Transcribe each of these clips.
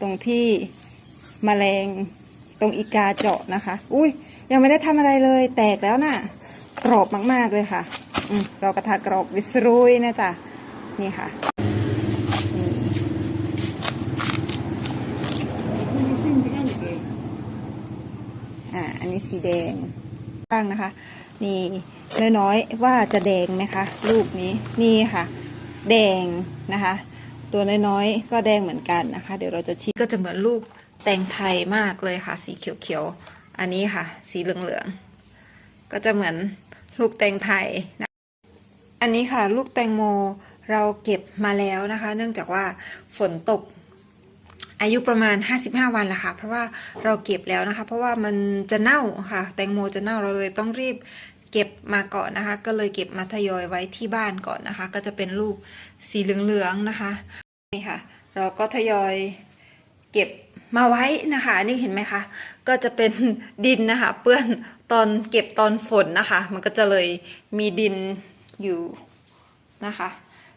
ตรงที่มแมลงตรงอีกาเจาะนะคะ อุ้ยยังไม่ได้ทำอะไรเลย แตกแล้วน่ะ กรอบมาก ๆ เลยค่ะ อืมเรากระทากรอบวิสรุยนะจ๊ะ นี่ค่ะอ่าอันนี้สีแดงบ้างนะคะ นี่น้อยๆว่าจะแดงไหมคะ ลูกนี้นี่ค่ะ แดงนะคะ ตัวน้อยๆ ก็แดงเหมือนกันนะคะ เดี๋ยวเราจะชี้ก็จะเหมือนลูกแตงไทยมากเลยค่ะ สีเขียวๆ อันนี้ค่ะ สีเหลืองๆ ก็จะเหมือนลูกแตงไทยนะอันนี้ค่ะ ลูกแตงโมเราเก็บมาแล้วนะคะ เนื่องจากว่าฝนตกอายุประมาณ 55 วันละค่ะ เพราะว่าเราเก็บแล้วนะคะ เพราะว่ามันจะเน่าค่ะ แตงโมจะเน่าเราเลยต้องรีบเก็บมาก่อนนะคะ ก็เลยเก็บมาทยอยไว้ที่บ้านก่อนนะคะ ก็จะเป็นลูกสีเหลืองๆนะคะ นี่ค่ะ เราก็ทยอยเก็บมาไว้นะคะ นี่เห็นไหมคะ ก็จะเป็นดินนะคะ เปื้อนตอนเก็บตอนฝนนะคะ มันก็จะเลยมีดินอยู่นะคะ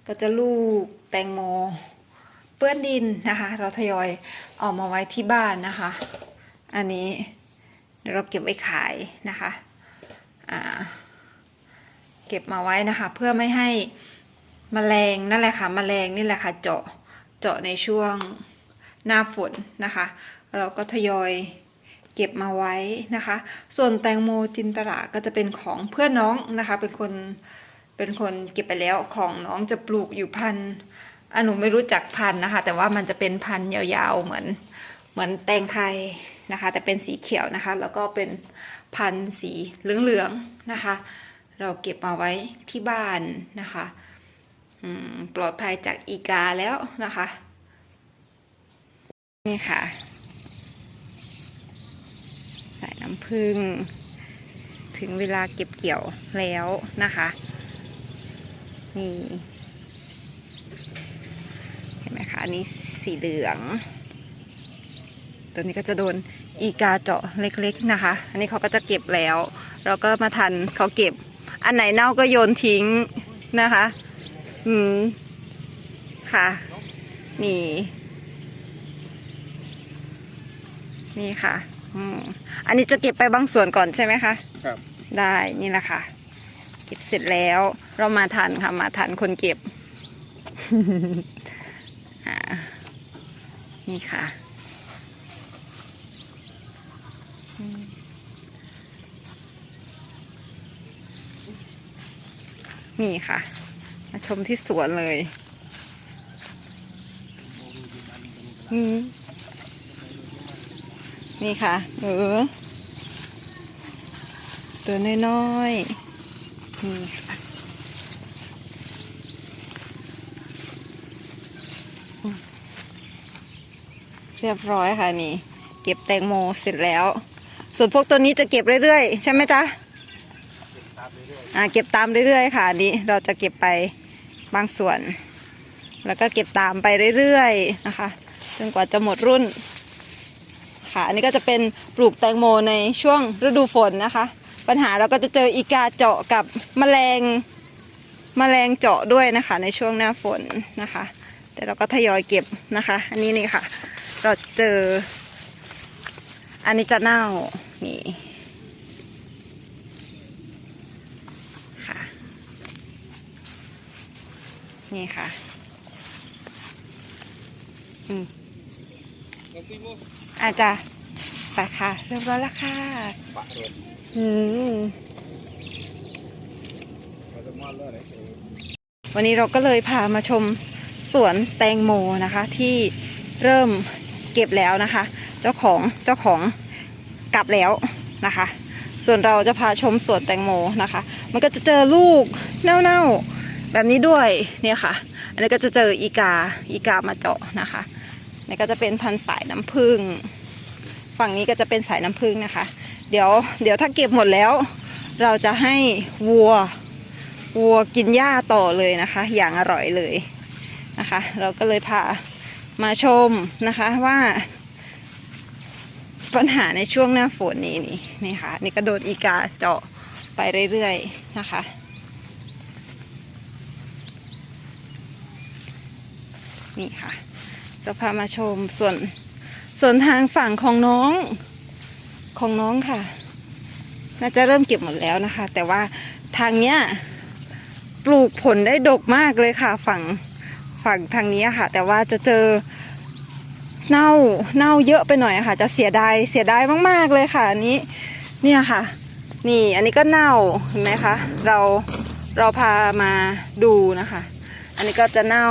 ก็จะลูกแตงโม เปื้อนดินนะคะ เราทยอยเออกมาไว้ที่บ้านนะคะ อันนี้เดี๋ยวเราเก็บไว้ขายนะคะเก็บมาไว้นะคะ เพื่อไม่ให้มแมลงนั่นแหละค่ะมแมลงนี่แหละค่ะเจาะ เจาะในช่วงหน้าฝนนะคะ เราก็ทยอยเก็บมาไว้นะคะ ส่วนแตงโมจินตราก็จะเป็นของเพื่อนน้องนะคะ เป็นคนเป็นคนเก็บไปแล้วของน้องจะปลูกอยู่พันธุ์อันหนูไม่รู้จักพันธุ์นะคะ แต่ว่ามันจะเป็นพันธุ์ยาวๆเหมือนเหมือนแตงไทยนะคะ แต่เป็นสีเขียวนะคะ แล้วก็เป็นพันธุ์สีเหลืองๆนะคะ เราเก็บมาไว้ที่บ้านนะคะ ปลอดภัยจากอีกาแล้วนะคะ นี่ค่ะ ใสายน้ำผึ้งถึงเวลาเก็บเกี่ยวแล้วนะคะ นี่ เห็นไหมคะ อันนี้สีเหลือง ตัวนี้ก็จะโดนอีกาเจาะเล็กๆนะคะ อันนี้เขาก็จะเก็บแล้ว เราก็มาทันเขาเก็บ อันไหนเน่าก็โยนทิ้งนะคะ อืม ค่ะ นี่ นี่ค่ะ อืม อันนี้จะเก็บไปบางส่วนก่อนใช่ไหมคะ ครับ ได้นี่แหละค่ะ เก็บเสร็จแล้วเรามาทันค่ะมาทันคนเก็บ อ่า นี่ค่ะอืมนี่ค่ะ มาชมที่สวนเลยนี่ค่ะเออตัวน้อยๆนี่ค่ะเรียบร้อยค่ะนี่ เก็บแตงโมเสร็จแล้ว ส่วนพวกตัวนี้จะเก็บเรื่อยๆ ใช่ไหมจ๊ะอ่าเก็บตามเรื่อยๆ ค่ะนี้เราจะเก็บไป บางส่วน แล้วก็เก็บตามไปเรื่อยๆนะคะจนกว่าจะหมดรุ่น ค่ะ อันนี้ก็จะเป็นปลูกแตงโมในช่วงฤดูฝนนะคะ ปัญหาเราก็จะเจออีกาเจาะกับแมลงแมลงเจาะด้วยนะคะ ในช่วงหน้าฝนนะคะ แต่เราก็ทยอยเก็บนะคะ อันนี้นี่ค่ะ เราเจอ อันนี้จะเน่านี่ ค่ะ นี่ค่ะ อืมอาจจะไปค่ะเรียบร้อยแล้วค่ะอืมเราจะมอวันนี้เราก็เลยพามาชมสวนแตงโมนะคะ ที่เริ่มเก็บแล้วนะคะ เจ้าของเจ้าของกลับแล้วนะคะ ส่วนเราจะพาชมสวนแตงโมนะคะ มันก็จะเจอลูกเน่าๆ แบบนี้ด้วยเนี่ยค่ะ อันนี้ก็จะเจออีกาอีกามาเจาะนะคะนี่ก็จะเป็นพันสายน้ำผึ้งฝั่งนี้ก็จะเป็นสายน้ำผึ้งนะคะ เดี๋ยวเดี๋ยวถ้าเก็บหมดแล้ว เราจะให้วัววัวกินหญ้าต่อเลยนะคะ อย่างอร่อยเลยนะคะ เราก็เลยพามาชมนะคะว่า ปัญหาในช่วงหน้าฝนนี้นี่นี่ค่ะ นี่ก็โดนอีกาเจาะไปเรื่อยๆนะคะ นี่ค่ะ จะพามาชมส่วนส่วนทางฝั่งของน้องของน้องค่ะ น่าจะเริ่มเก็บหมดแล้วนะคะ แต่ว่าทางเนี้ยปลูกผลได้ดกมากเลยค่ะ ฝั่งฝั่งทางนี้ค่ะ แต่ว่าจะเจอเน่าเน่าเยอะไปหน่อยค่ะ จะเสียดายเสียดายมากๆเลยค่ะอันนี้เนี่ยค่ะ นี่อันนี้ก็เน่าเห็นไหมคะเราเราพามาดูนะคะ อันนี้ก็จะเน่า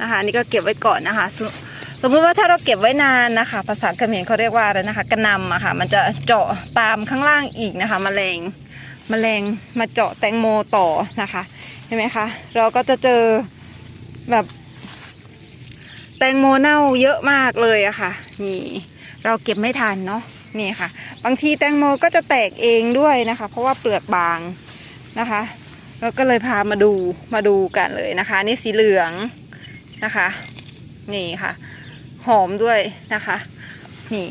นะคะนนี้ก็เก็บไว้ก่อนนะคะสมมติว่าถ้าเราเก็บไว้นานนะคะ ภาษาเขมรเขาเรียกว่าอะไรนะคะกระนำอะค่ะ มันจะเจาะตามข้างล่างอีกนะคะมแมลงแมลงมาเจาะแตงโมต่อนะคะ เห็นไหมคะ เราก็จะเจอแบบแตงโมเน่าเยอะมากเลยอะค่ะ นี่เราเก็บไม่ทันเนาะนี่ค่ะ บางทีแตงโมก็จะแตกเองด้วยนะคะ เพราะว่าเปลือกบางนะคะเราก็เลยพามาดูมาดูกันเลยนะคะ นี่สีเหลือง นะคะ นี่ค่ะ หอมด้วยนะคะ นี่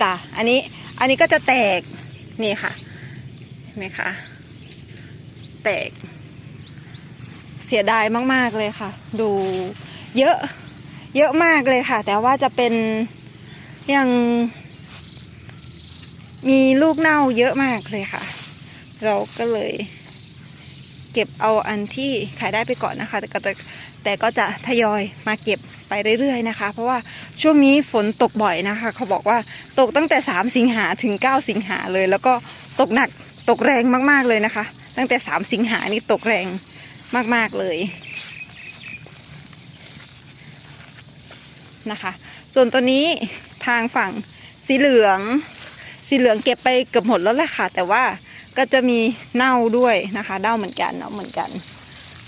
จ้ะอันนี้อันนี้ก็จะแตกนี่ค่ะเห็นไหมคะแตก เสียดายมาก ๆ เลยค่ะ ดูเยอะเยอะมากเลยค่ะ แต่ว่าจะเป็นยังมีลูกเน่าเยอะมากเลยค่ะ เราก็เลย เก็บเอาอันที่ขายได้ไปก่อนนะคะ แต่ก็แต่ก็จะทยอยมาเก็บไปเรื่อยๆนะคะ เพราะว่าช่วงนี้ฝนตกบ่อยนะคะ เขาบอกว่าตกตั้งแต่ 3 สิงหาถึง 9 สิงหาเลย แล้วก็ตกหนักตกแรงมากๆเลยนะคะ ตั้งแต่ 3 สิงหานี่ตกแรงมากๆเลยนะคะ ส่วนตัวนี้ทางฝั่งสีเหลือง สีเหลืองเก็บไปเกือบหมดแล้วแหละค่ะ แต่ว่า ก็จะมีเน่าด้วยนะคะเน่าเหมือนกันเนาะเหมือนกัน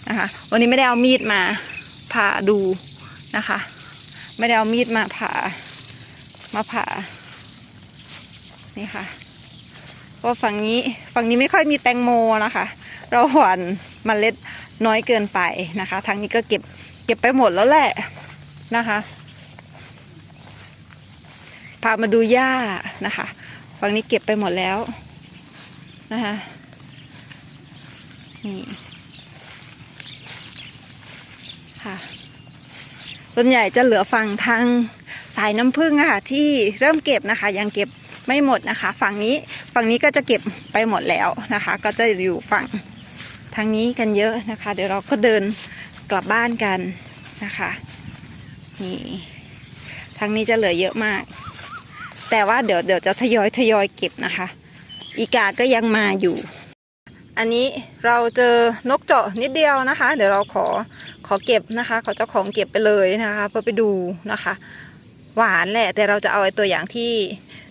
นะคะวันนี้ไม่ได้เอามีดมาผ่าดูนะคะ ไม่ได้เอามีดมาผ่ามาผ่านี่ค่ะเพราะฝั่งนี้ฝั่งนี้ไม่ค่อยมีแตงโมนะคะ เราหว่านเมล็ดน้อยเกินไปนะคะทางนี้ก็เก็บเก็บไปหมดแล้วแหละนะคะพามาดูหญ้านะคะ ฝั่งนี้เก็บไปหมดแล้ว นะคะนี่ค่ะส่วนใหญ่จะเหลือฝั่งทางสายน้ำผึ้งอะค่ะที่เริ่มเก็บนะคะ ยังเก็บไม่หมดนะคะ ฝั่งนี้ฝั่งนี้ก็จะเก็บไปหมดแล้วนะคะ ก็จะอยู่ฝั่งทางนี้กันเยอะนะคะ เดี๋ยวเราก็เดินกลับบ้านกันนะคะนี่ทางนี้จะเหลือเยอะมาก แต่ว่าเดี๋ยวเดี๋ยวจะทยอยทยอยเก็บนะคะ อีกาก็ยังมาอยู่ อันนี้เราเจอนกเจาะนิดเดียวนะคะ เดี๋ยวเราขอขอเก็บนะคะ ขอเจ้าของเก็บไปเลยนะคะ เพื่อไปดูนะคะ หวานแหละ แต่เราจะเอาไอ้ตัวอย่างที่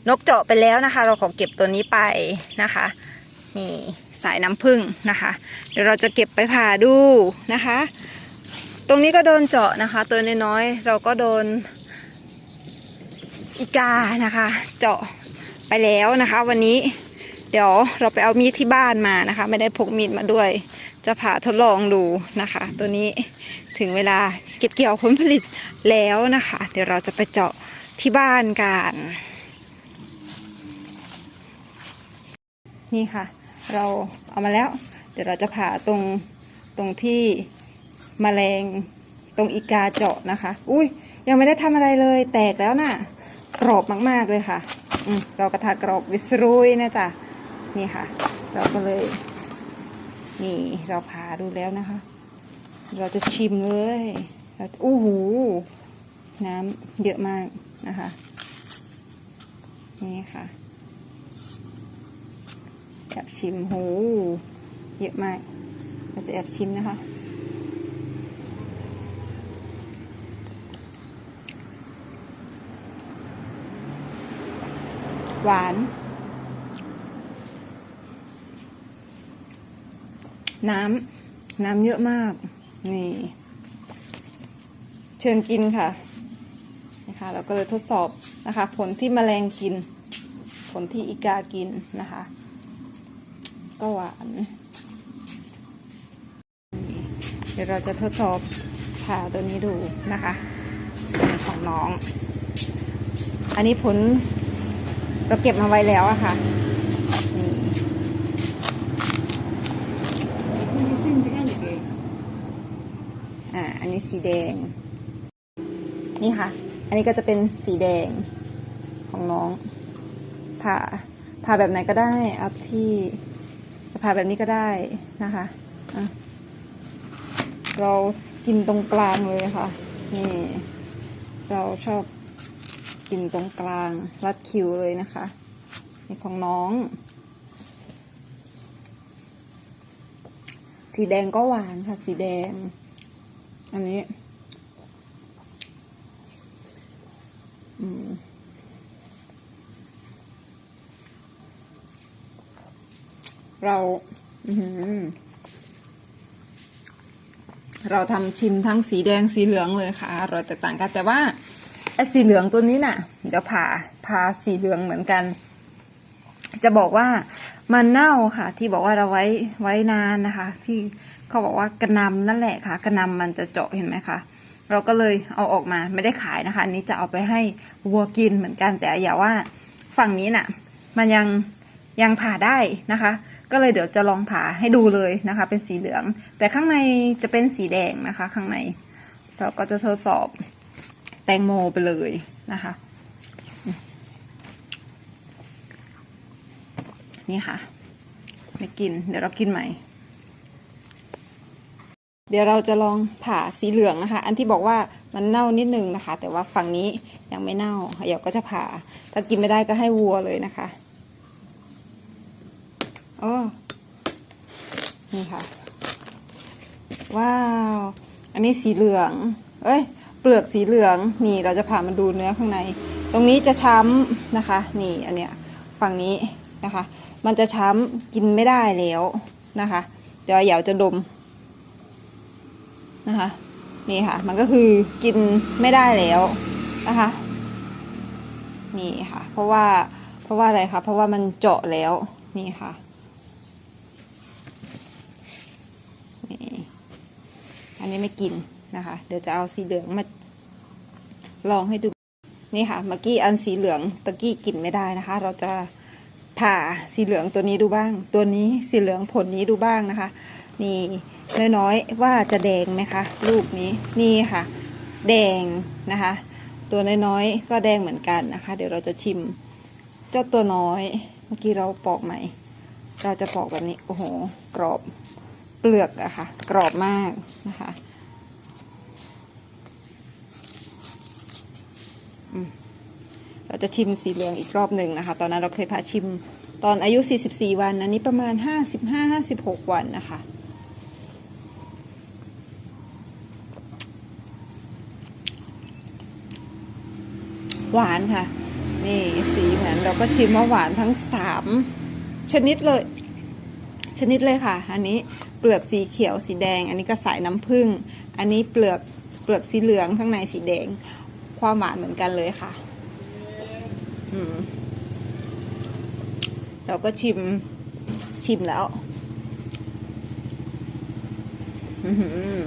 นกเจาะไปแล้วนะคะ เราขอเก็บตัวนี้ไปนะคะนี่สายน้ำผึ้งนะคะ เดี๋ยวเราจะเก็บไปผ่าดูนะคะ ตรงนี้ก็โดนเจาะนะคะ ตัวน้อยๆเราก็โดนอีกานะคะ เจาะไปแล้วนะคะ วันนี้ เดี๋ยวเราไปเอามีดที่บ้านมานะคะ ไม่ได้พกมีดมาด้วย จะผ่าทดลองดูนะคะ ตัวนี้ถึงเวลาเก็บเกี่ยวผลผลิตแล้วนะคะ เดี๋ยวเราจะไปเจาะที่บ้านกันนี่ค่ะ เราเอามาแล้ว เดี๋ยวเราจะผ่าตรงตรงที่มแมลงตรงอีกาเจาะนะคะ อุ้ยยังไม่ได้ทำอะไรเลย แตกแล้วน่ะกรอบมาก ๆ เลยค่ะ อืมเรากระทากรอบวิสรุยนะจ๊ะ นี่ค่ะ เราก็เลย นี่เราผ่าดูแล้วนะคะ เราจะชิมเลยเราอู้หู น้ำเยอะมากนะคะ นี่ค่ะแอบชิมโหเยอะมาก เราจะแอบชิมนะคะหวาน น้ำน้ำเยอะมาก นี่ เชิญกินค่ะนะคะเราก็เลยทดสอบนะคะ ผลที่แมลงกิน ผลที่อีกากินนะคะ ก็หวานเดี๋ยวเราจะทดสอบผ่าตัวนี้ดูนะคะของน้อง อันนี้ผลเราเก็บมาไว้แล้วอะค่ะ นี่ อันนี้สีแดง นี่ค่ะ อันนี้ก็จะเป็นสีแดงของน้องผ่าผ่าแบบไหนก็ได้เอาที่จะผ่าแบบนี้ก็ได้นะคะอะเรากินตรงกลางเลยค่ะ นี่ เราชอบกินตรงกลางรัดคิวเลยนะคะนี่ของน้อง สีแดงก็หวานค่ะ สีแดง อันนี้ อืมเราเราทำชิมทั้งสีแดงสีเหลืองเลยค่ะ อร่อยแตกต่างกันแต่ว่าไอ้สีเหลืองตัวนี้น่ะ เดี๋ยวผ่าผ่าสีเหลืองเหมือนกัน จะบอกว่า มันเน่าค่ะ ที่บอกว่าเราไว้ไว้นานนะคะ ที่เขาบอกว่ากระนำนั่นแหละค่ะกระนำมันจะเจาะเห็นไหมคะเราก็เลยเอาออกมาไม่ได้ขายนะคะ อันนี้จะเอาไปให้วัวกินเหมือนกันแต่อย่าว่าฝั่งนี้น่ะ มันยังยังผ่าได้นะคะ ก็เลยเดี๋ยวจะลองผ่าให้ดูเลยนะคะ เป็นสีเหลือง แต่ข้างในจะเป็นสีแดงนะคะ ข้างใน เราก็จะทดสอบแตงโมไปเลยนะคะ นี่ค่ะ ไม่กิน เดี๋ยวเรากินใหม่ เดี๋ยวเราจะลองผ่าสีเหลืองนะคะ อันที่บอกว่ามันเน่านิดนึงนะคะ แต่ว่าฝั่งนี้ยังไม่เน่าเดี๋ยวก็จะผ่า ถ้ากินไม่ได้ก็ให้วัวเลยนะคะโอ้นี่ค่ะ ว้าว อันนี้สีเหลือง เอ้ย เปลือกสีเหลือง นี่เราจะผ่ามาดูเนื้อข้างใน ตรงนี้จะช้ำนะคะ นี่อันเนี้ย ฝั่งนี้ นะคะ มันจะช้ำกินไม่ได้แล้วนะคะ เดี๋ยวเหยาจะดมนะคะ นี่ค่ะ มันก็คือกินไม่ได้แล้วนะคะ นี่ค่ะ เพราะว่าเพราะว่าอะไรคะเพราะว่ามันเจาะแล้วนี่ค่ะนี่อันนี้ไม่กินนะคะ เดี๋ยวจะเอาสีเหลืองมาลองให้ดูนี่ค่ะเมื่อกี้อันสีเหลืองตะกี้กินไม่ได้นะคะ เราจะ ผ่าสีเหลืองตัวนี้ดูบ้าง ตัวนี้สีเหลืองผลนี้ดูบ้างนะคะ นี่น้อยๆว่าจะแดงไหมคะลูกนี้นี่ค่ะ แดงนะคะ ตัวน้อยๆก็แดงเหมือนกันนะคะ เดี๋ยวเราจะชิม เจ้าตัวน้อย เมื่อกี้เราปอกใหม่ เราจะปอกแบบนี้โอ้โห กรอบเปลือกอะค่ะ กรอบมากนะคะ เราจะชิมสีเหลืองอีกรอบหนึ่งนะคะ ตอนนั้นเราเคยพาชิมตอนอายุ 44 วันอันนี้ประมาณ 55-56 วันนะคะ หวานค่ะ นี่สีเหมือนเราก็ชิมว่าหวานทั้งสามชนิดเลย ชนิดเลยค่ะ อันนี้เปลือกสีเขียวสีแดง อันนี้ก็สายน้ำผึ้งอันนี้เปลือกเปลือกสีเหลืองข้างในสีแดง ความหวานเหมือนกันเลยค่ะ เราก็ชิมชิมแล้ว อือ